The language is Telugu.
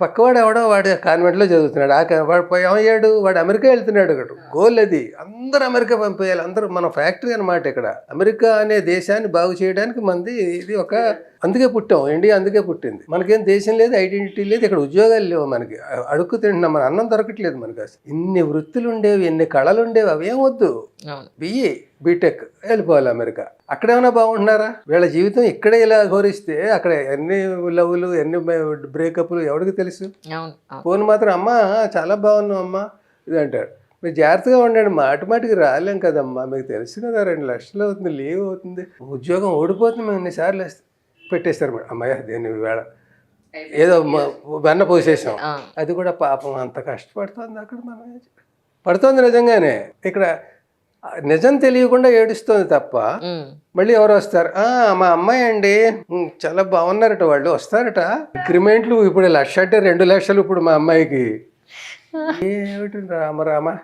పక్కవాడు ఎవడో వాడు కాన్వెంట్లో చదువుతున్నాడు. ఆ వాడు పోయి ఏమయ్యాడు వాడు అమెరికా వెళ్తున్నాడు ఇక్కడ గోల్ అది. అందరూ అమెరికా పంపేయాలి. అందరూ మన ఫ్యాక్టరీ అనమాట ఇక్కడ. అమెరికా అనే దేశాన్ని బాగు చేయడానికి మంది ఇది ఒక అందుకే పుట్టాం ఇండియా అందుకే పుట్టింది. మనకేం దేశం లేదు ఐడెంటిటీ లేదు ఇక్కడ ఉద్యోగాలు లేవు మనకి. అడుక్కు తింటున్నాం మన అన్నం దొరకట్లేదు మనకి అసలు. ఇన్ని వృత్తులు ఉండేవి ఎన్ని కళలు ఉండేవి అవేం వద్దు. అవును. బిఏ బీటెక్ వెళ్ళిపోవాలి అమెరికా. అక్కడేమైనా బాగుంటున్నారా? వీళ్ళ జీవితం ఇక్కడే ఇలా ఘోరిస్తే అక్కడ ఎన్ని లవ్లు ఎన్ని బ్రేకప్లు ఎవరికి తెలుసు? ఫోన్ మాత్రం అమ్మ చాలా బాగున్నావు అమ్మా ఇది అంటాడు. మీరు జాగ్రత్తగా ఉండండి మాటి మాటికి రాలేం కదమ్మా మీకు తెలుసు కదా రెండు లక్షలు అవుతుంది లీవ్ అవుతుంది. ఉద్యోగం ఓడిపోతుంది మేము ఎన్నిసార్లు మేడం అమ్మాయి దీన్ని వేళ? ఏదో వెన్న పోసేసాం. అది కూడా పాపం అంత కష్టపడుతుంది అక్కడ మనం? పడుతుంది నిజంగానే. ఇక్కడ నిజం తెలియకుండా ఏడుస్తుంది తప్ప మళ్ళీ ఎవరు వస్తారు. "ఆ, మా అమ్మాయి అండి. చాలా బాగున్నారట వాళ్ళు. వస్తారట. ఇంక్రిమెంట్లు ఇప్పుడు లక్ష అంటే రెండు లక్షలు ఇప్పుడు మా అమ్మాయికి. ఏమిటి రామ రామ?